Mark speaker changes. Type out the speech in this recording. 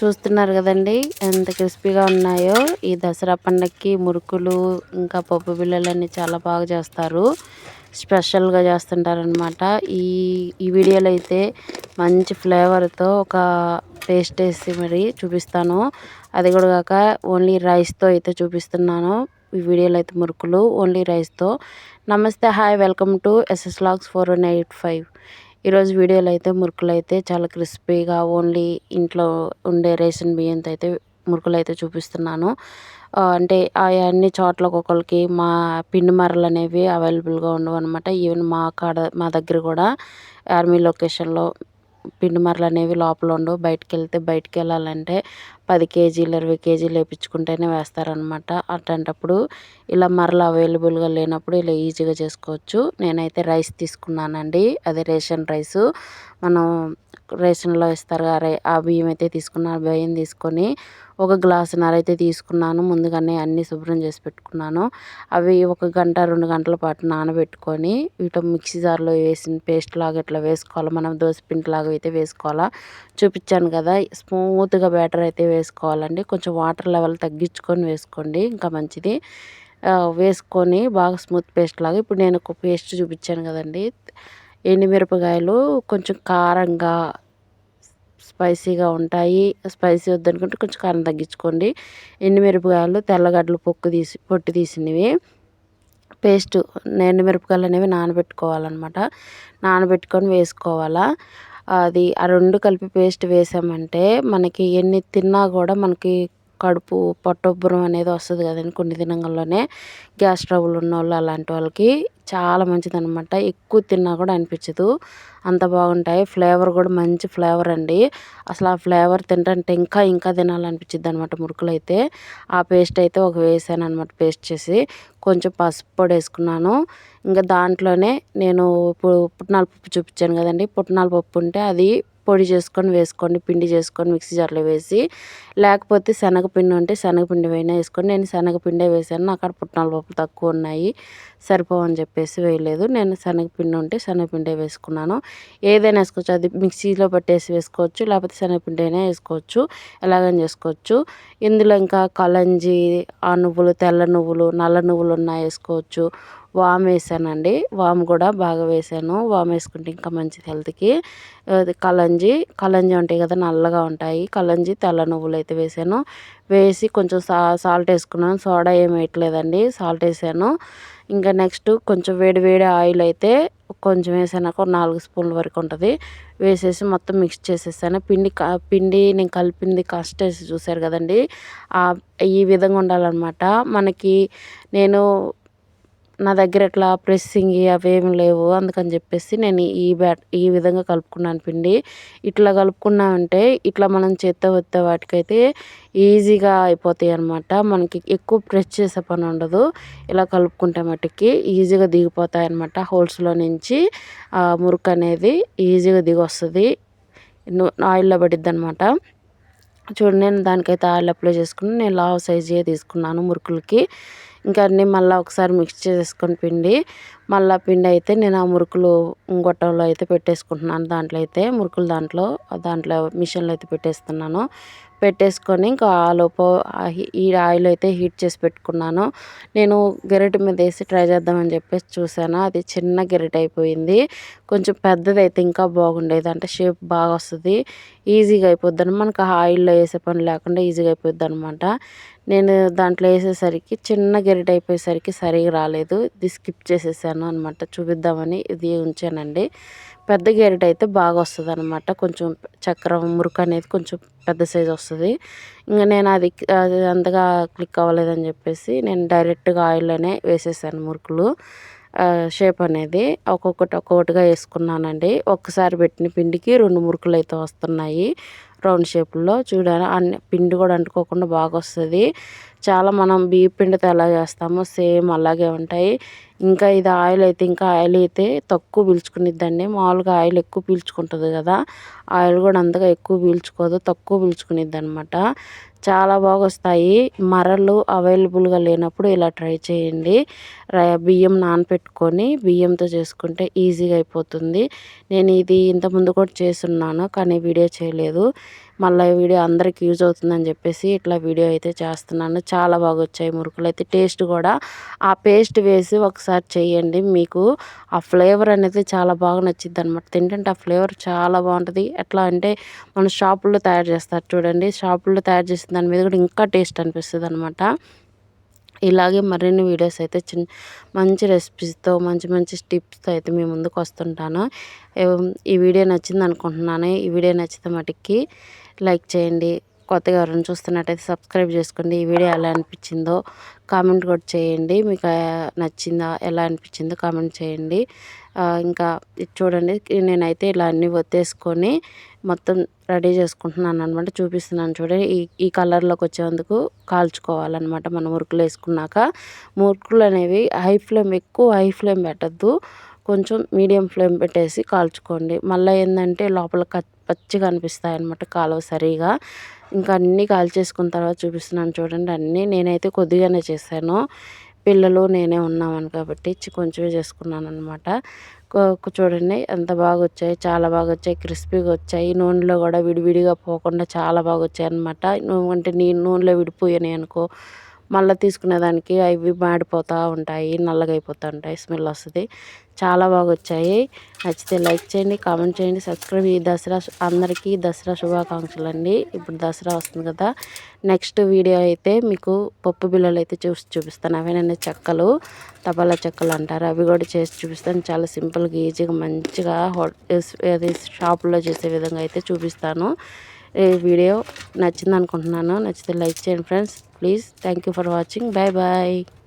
Speaker 1: చూస్తున్నారు కదండి. ఎంత క్రిస్పీగా ఉన్నాయో. ఈ దసరా పండగకి మురుకులు ఇంకా పప్పు బిళ్ళలన్నీ చాలా బాగా చేస్తారు. స్పెషల్గా చేస్తుంటారనమాట ఈ ఈ వీడియోలో అయితే మంచి ఫ్లేవర్తో ఒక పేస్ట్ వేసి మరి చూపిస్తాను. అది కూడా కాక ఓన్లీ రైస్తో అయితే చూపిస్తున్నాను. ఈ వీడియోలో అయితే మురుకులు ఓన్లీ రైస్తో. నమస్తే hi welcome to SS logs four one eight five. ఈరోజు వీడియోలో అయితే మురుకులు అయితే చాలా క్రిస్పీగా ఓన్లీ ఇంట్లో ఉండే రేషన్ బియ్యంతో అయితే మురుకులు అయితే చూపిస్తున్నాను అంటే అన్ని చోట్ల ఒక్కొక్కరికి మా పిండి మరలు అనేవి అవైలబుల్గా ఉండవు అనమాట ఈవెన్ మా కాడ మా దగ్గర కూడా ఆర్మీ లొకేషన్లో పిండి మరలు అనేవి లోపల ఉండవు. బయటకు వెళ్తే బయటకు వెళ్ళాలంటే పది కేజీలు ఇరవై కేజీలు వేయించుకుంటేనే వేస్తారనమాట అట్లాంటప్పుడు ఇలా మరలా అవైలబుల్గా లేనప్పుడు ఇలా ఈజీగా చేసుకోవచ్చు. నేనైతే రైస్ తీసుకున్నానండి. అదే రేషన్ రైస్ మనం రేషన్లో ఇస్తారు ఆ బియ్యం అయితే తీసుకున్న ఆ బియ్యం తీసుకొని ఒక గ్లాసున్నర అయితే తీసుకున్నాను. ముందుగానే అన్నీ శుభ్రం చేసి పెట్టుకున్నాను. అవి ఒక గంట రెండు గంటల పాటు నానబెట్టుకొని వీటి మిక్సీ జార్లో వేసిన పేస్ట్ లాగా ఇట్లా వేసుకోవాలి. మనం దోశ పిండి లాగా అయితే వేసుకోవాలా. చూపించాను కదా స్మూత్గా బ్యాటర్ అయితే వేసుకోవాలండి. కొంచెం వాటర్ లెవెల్ తగ్గించుకొని వేసుకోండి. ఇంకా మంచిది. వేసుకొని బాగా స్మూత్ పేస్ట్ లాగా. ఇప్పుడు నేను ఒక పేస్ట్ చూపించాను కదండి. ఎండుమిరపకాయలు కొంచెం కారంగా స్పైసీగా ఉంటాయి. స్పైసీ వద్దనుకుంటే కొంచెం కారం తగ్గించుకోండి. ఎండుమిరపకాయలు తెల్లగడ్డలు పొక్కు తీసి పొట్టు తీసినవి. పేస్ట్ ఎండుమిరపకాయలు అనేవి నానబెట్టుకోవాలన్నమాట. నానబెట్టుకొని వేసుకోవాలా. అది ఆ రెండు కలిపి పేస్ట్ వేసామంటే మనకి ఎన్ని తిన్నా కూడా మనకి కడుపు పొట్టొబ్బరం అనేది వస్తుంది కదండి కొన్ని దినంలోనే గ్యాస్ ట్రబుల్ ఉన్న వాళ్ళు అలాంటి వాళ్ళకి చాలా మంచిదనమాట ఎక్కువ తిన్నా కూడా అనిపించదు. అంత బాగుంటాయి. ఫ్లేవర్ కూడా మంచి ఫ్లేవర్ అండి. అసలు ఆ ఫ్లేవర్ తింటుంటే ఇంకా ఇంకా తినాలనిపించింది అనమాట మురుకులు అయితే ఆ పేస్ట్ అయితే ఒక వేసాను అనమాట పేస్ట్ చేసి. కొంచెం పసుపు పొడి వేసుకున్నాను. ఇంకా దాంట్లోనే నేను ఇప్పుడు పుట్నాల పప్పు చూపించాను కదండి. పుట్నాల పప్పు ఉంటే అది పొడి చేసుకొని వేసుకోండి. పిండి చేసుకొని మిక్సీ జార్లో వేసి. లేకపోతే శనగపిండి ఉంటే శనగపిండి అయినా వేసుకొని నేను శనగపిండే వేసాను. అక్కడ పుట్నాల పప్పు తక్కువ ఉన్నాయి. సరిపోవని చెప్పి చెప్పేసి వేయలేదు. నేను శనగపిండి ఉంటే శనగపిండి వేసుకున్నాను. ఏదైనా వేసుకోవచ్చు. అది మిక్సీలో పట్టేసి వేసుకోవచ్చు. లేకపోతే శనగపిండి అయినా వేసుకోవచ్చు. ఎలాగైనా చేసుకోవచ్చు. ఇందులో ఇంకా కలంజి ఆ నువ్వులు తెల్ల నువ్వులు నల్ల నువ్వులు ఉన్నా వేసుకోవచ్చు. వామ్ వేసానండి. వామ్ కూడా బాగా వేసాను. వామ్ వేసుకుంటే ఇంకా మంచిది హెల్త్కి. అది కలంజి కలంజి ఉంటాయి కదా నల్లగా ఉంటాయి. కలంజి తెల్ల నువ్వులు అయితే వేసాను. వేసి కొంచెం సా సాల్ట్ వేసుకున్నాను. సోడా ఏం వేయట్లేదండి. సాల్ట్ వేసాను. ఇంకా నెక్స్ట్ కొంచెం వేడి వేడి ఆయిల్ అయితే కొంచెం వేసాక నాలుగు స్పూన్ల వరకు ఉంటుంది. వేసేసి మొత్తం మిక్స్ చేసేసాను. పిండి పిండి నేను కలిపింది కష్ట వేసి చూసారు కదండి. ఈ విధంగా ఉండాలన్నమాట. మనకి నేను నా దగ్గర ఇట్లా ప్రెస్సింగ్ అవేమి లేవు అందుకని చెప్పేసి నేను ఈ బ్యాట్ ఈ విధంగా కలుపుకున్నాను పిండి. ఇట్లా కలుపుకున్నామంటే ఇట్లా మనం చేత్తో వస్తే వాటికైతే ఈజీగా అయిపోతాయి అనమాట మనకి ఎక్కువ ప్రెస్ చేసే పని ఉండదు. ఇలా కలుపుకుంటే మట్టుకి ఈజీగా దిగిపోతాయి అనమాట హోల్స్లో నుంచి మురుకు అనేది ఈజీగా దిగి వస్తుంది. ఆయిల్లో పడిద్ది అనమాట చూడండి నేను దానికైతే ఆయిల్ అప్లై చేసుకుని నేను లావ్ సైజే తీసుకున్నాను మురుకులకి. ఇంకా అన్నీ మళ్ళీ ఒకసారి మిక్స్ చేసుకొని పిండి మళ్ళీ పిండి అయితే నేను ఆ మురుకులు గొట్టంలో అయితే పెట్టేసుకుంటున్నాను. దాంట్లో అయితే మురుకులు దాంట్లో దాంట్లో మిషన్లో అయితే పెట్టేస్తున్నాను. పెట్టేసుకొని ఇంకా ఆలోపు ఈ ఆయిల్ అయితే హీట్ చేసి పెట్టుకున్నాను. నేను గెరటి మీద వేసి ట్రై చేద్దామని చెప్పేసి చూసాను అది చిన్న గెరటి అయిపోయింది. కొంచెం పెద్దది అయితే ఇంకా బాగుండేది. అంటే షేప్ బాగా వస్తుంది. ఈజీగా అయిపోద్ది మనకు ఆయిల్లో వేసే పని లేకుండా ఈజీగా అయిపోద్ది అనమాట నేను దాంట్లో వేసేసరికి చిన్న గెరిట అయిపోయేసరికి సరిగా రాలేదు. ఇది స్కిప్ చేసేసాను అనమాట చూపిద్దామని ఇది ఉంచానండి. పెద్ద గెరిట అయితే బాగా వస్తుంది అనమాట కొంచెం చక్రం మురుకు అనేది కొంచెం పెద్ద సైజు వస్తుంది. ఇంకా నేను అది అది అంతగా క్లిక్ అవ్వలేదని చెప్పేసి నేను డైరెక్ట్గా ఆయిల్లోనే వేసేసాను మురుకులు. షేప్ అనేది ఒక్కొక్కటి ఒక్కొక్కటిగా వేసుకున్నానండి. ఒక్కసారి పెట్టిన పిండికి రెండు మురుకులు అయితే వస్తున్నాయి. రౌండ్ షేప్లో చూడాలి. అన్ని పిండి కూడా అంటుకోకుండా బాగా వస్తుంది. చాలా మనం బియ్య పిండితో ఎలా చేస్తామో సేమ్ అలాగే ఉంటాయి. ఇంకా ఇది ఆయిల్ అయితే ఇంకా ఆయిల్ అయితే తక్కువ పీల్చుకునిద్దండి మామూలుగా ఆయిల్ ఎక్కువ పీల్చుకుంటుంది కదా. ఆయిల్ కూడా అంతగా ఎక్కువ పీల్చుకోదు తక్కువ పీల్చుకునిద్ది అనమాట చాలా బాగా వస్తాయి మరలు అవైలబుల్గా లేనప్పుడు ఇలా ట్రై చేయండి. బియ్యం నానపెట్టుకొని బియ్యంతో చేసుకుంటే ఈజీగా అయిపోతుంది. నేను ఇది ఇంతకుముందు కూడా చేస్తున్నాను కానీ వీడియో చేయలేదు. మళ్ళీ వీడియో అందరికి యూజ్ అవుతుందని చెప్పేసి ఇట్లా వీడియో అయితే చేస్తున్నాను. చాలా బాగా వచ్చాయి మురుకులు. అయితే టేస్ట్ కూడా ఆ పేస్ట్ వేసి ఒకసారి చేయండి. మీకు ఆ ఫ్లేవర్ అనేది చాలా బాగా నచ్చింది అనమాట తింటే ఆ ఫ్లేవర్ చాలా బాగుంటుంది. ఎట్లా అంటే మన షాపుల్లో తయారు చేస్తారు చూడండి. షాపుల్లో తయారు చేసిన దాని మీద కూడా ఇంకా టేస్ట్ అనిపిస్తుంది అనమాట ఇలాగే మరిన్ని వీడియోస్ అయితే చిన్న మంచి రెసిపీస్తో మంచి మంచి టిప్స్తో అయితే మీ ముందుకు వస్తుంటాను. ఈ వీడియో నచ్చింది అనుకుంటున్నాను ఈ వీడియో నచ్చితే మటుకి లైక్ చేయండి. కొత్తగా ఎవరైనా చూస్తున్నట్టయితే సబ్స్క్రైబ్ చేసుకోండి. ఈ వీడియో ఎలా అనిపించిందో కామెంట్ కూడా చేయండి. మీకు నచ్చిందా ఎలా అనిపించిందో కామెంట్ చేయండి. ఇంకా చూడండి నేనైతే ఇలా అన్నీ ఒత్తేసుకొని మొత్తం రెడీ చేసుకుంటున్నాను అనమాట చూపిస్తున్నాను చూడండి. ఈ ఈ కలర్లోకి వచ్చేందుకు కాల్చుకోవాలన్నమాట మనం మురుకులు వేసుకున్నాక. మురుకులు అనేవి హై ఫ్లేమ్ ఎక్కువ హై ఫ్లేమ్ పెట్టద్దు. కొంచెం మీడియం ఫ్లేమ్ పెట్టేసి కాల్చుకోండి. మళ్ళీ ఏంటంటే లోపల పచ్చిగా అనిపిస్తాయి అనమాట కాలువ సరిగా. ఇంకా అన్నీ కాల్చేసుకున్న తర్వాత చూపిస్తున్నాను చూడండి అన్నీ నేనైతే కొద్దిగానే చేశాను. పిల్లలు నేనే ఉన్నామని కాబట్టి కొంచెమే చేసుకున్నాను అనమాట చూడండి ఎంత బాగా వచ్చాయి చాలా బాగా వచ్చాయి క్రిస్పీగా వచ్చాయి. నూనెలో కూడా విడివిడిగా పోకుండా చాలా బాగా వచ్చాయి అనమాట అంటే నీ నూనెలో విడిపోయాను అనుకో. మళ్ళీ తీసుకునేదానికి అవి మాడిపోతూ ఉంటాయి నల్లగా అయిపోతూ ఉంటాయి స్మెల్ వస్తుంది. చాలా బాగా వచ్చాయి. నచ్చితే లైక్ చేయండి కామెంట్ చేయండి సబ్స్క్రైబ్ ఈ దసరా అందరికీ దసరా శుభాకాంక్షలు అండి ఇప్పుడు దసరా వస్తుంది కదా నెక్స్ట్ వీడియో అయితే మీకు పప్పు బిల్లలు అయితే చూసి చూపిస్తాను. అవేనండి చెక్కలు తపాలా చెక్కలు అంటారు. అవి కూడా చేసి చూపిస్తాను. చాలా సింపుల్గా ఈజీగా మంచిగా అది షాపులో చేసే విధంగా అయితే చూపిస్తాను. ఈ వీడియో నచ్చింది అనుకుంటున్నాను నచ్చితే లైక్ చేయండి friends. please. Thank you for watching. Bye bye